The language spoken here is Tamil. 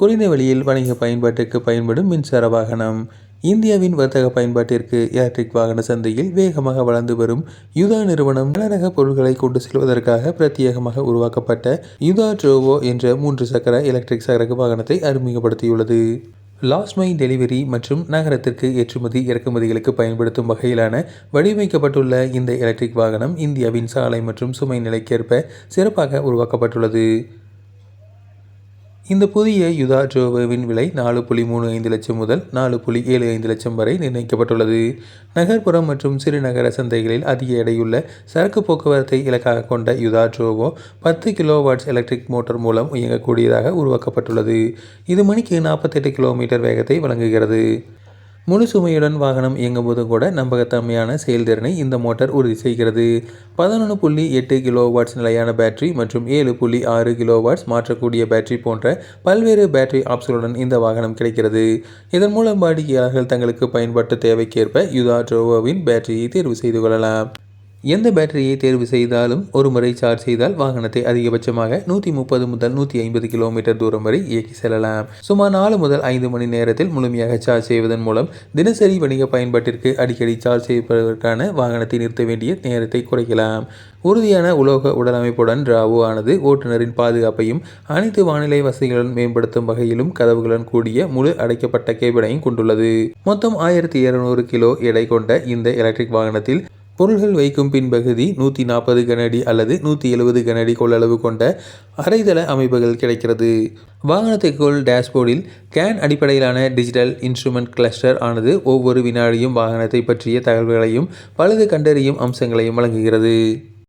குறைந்த வழியில் வணிக பயன்பாட்டிற்கு பயன்படும் மின்சார வாகனம். இந்தியாவின் வர்த்தக பயன்பாட்டிற்கு எலக்ட்ரிக் வாகன சந்தையில் வேகமாக வளர்ந்து வரும் யுதா நிறுவனம் கனரக பொருட்களை கொண்டு செல்வதற்காக பிரத்யேகமாக உருவாக்கப்பட்ட யுதா ட்ரோவோ என்ற மூன்று சக்கர எலக்ட்ரிக் சரக்கு வாகனத்தை அறிமுகப்படுத்தியுள்ளது. லாஸ்ட் மைல் டெலிவரி மற்றும் நகரத்திற்கு ஏற்றுமதி இறக்குமதிகளுக்கு பயன்படுத்தும் வகையிலான வடிவமைக்கப்பட்டுள்ள இந்த எலக்ட்ரிக் வாகனம் இந்தியாவின் சாலை மற்றும் சுமை நிலைக்கேற்ப சிறப்பாக உருவாக்கப்பட்டுள்ளது. இந்த புதிய யுதா ட்ரோவோவின் விலை நாலு புள்ளி மூணு ஐந்து லட்சம் முதல் நாலு புள்ளி ஏழு ஐந்து லட்சம் வரை நிர்ணயிக்கப்பட்டுள்ளது. நகர்ப்புறம் மற்றும் சிறுநகர சந்தைகளில் அதிக எடையுள்ள சரக்கு போக்குவரத்தை இலக்காக கொண்ட யுதா ட்ரோவோ பத்து கிலோ வாட்ஸ் எலக்ட்ரிக் மோட்டார் மூலம் இயங்கக்கூடியதாக உருவாக்கப்பட்டுள்ளது. இது மணிக்கு நாற்பத்தெட்டு கிலோமீட்டர் வேகத்தை வழங்குகிறது. முழு சுமையுடன் வாகனம் இயங்கும்போது கூட நம்பகத்தன்மையான செயல்திறனை இந்த மோட்டார் உறுதி செய்கிறது. பதினொன்று புள்ளி எட்டு கிலோ வாட்ஸ் நிலையான பேட்டரி மற்றும் ஏழு புள்ளி ஆறு கிலோ வாட்ஸ் மாற்றக்கூடிய பேட்டரி போன்ற பல்வேறு பேட்டரி ஆப்ஷனுடன் இந்த வாகனம் கிடைக்கிறது. இதன் மூலம் வாடிக்கையாளர்கள் தங்களுக்கு பயன்பாட்டு தேவைக்கேற்ப யுதா ட்ரோவோவின் பேட்டரியை தேர்வு செய்து கொள்ளலாம். எந்த பேட்டரியை தேர்வு செய்தாலும் ஒரு முறை சார்ஜ் செய்தால் வாகனத்தை அதிகபட்சமாக நூற்றி முப்பது முதல் நூற்றி ஐம்பது கிலோமீட்டர் தூரம் வரை இயக்கி செல்லலாம். சுமார் நாலு முதல் ஐந்து மணி நேரத்தில் முழுமையாக சார்ஜ் செய்வதன் மூலம் தினசரி வணிக பயன்பாட்டிற்கு அடிக்கடி சார்ஜ் செய்வதற்கான வாகனத்தை நிறுத்த வேண்டிய நேரத்தை குறைக்கலாம். உறுதியான உலோக உடலமைப்புடன் ராவோ ஆனது ஓட்டுநரின் பாதுகாப்பையும் அனைத்து வானிலை வசதிகளுடன் மேம்படுத்தும் வகையிலும் கதவுகளுடன் கூடிய முழு அடைக்கப்பட்ட கேபினையும் கொண்டுள்ளது. மொத்தம் ஆயிரத்தி இருநூறு கிலோ எடை கொண்ட இந்த எலக்ட்ரிக் வாகனத்தில் பொருள்கள் வைக்கும் பின்பகுதி நூற்றி நாற்பது கனடி அல்லது நூற்றி எழுபது கனடி கொள்ளளவு கொண்ட அரைதள அமைப்புகள் கிடைக்கிறது. வாகனத்திற்குள் டேஷ்போர்டில் கேன் அடிப்படையிலான டிஜிட்டல் இன்ஸ்ட்ருமெண்ட் கிளஸ்டர் ஆனது ஒவ்வொரு வினாடியும் வாகனத்தை பற்றிய தகவல்களையும் பழுது கண்டறியும் அம்சங்களையும் வழங்குகிறது.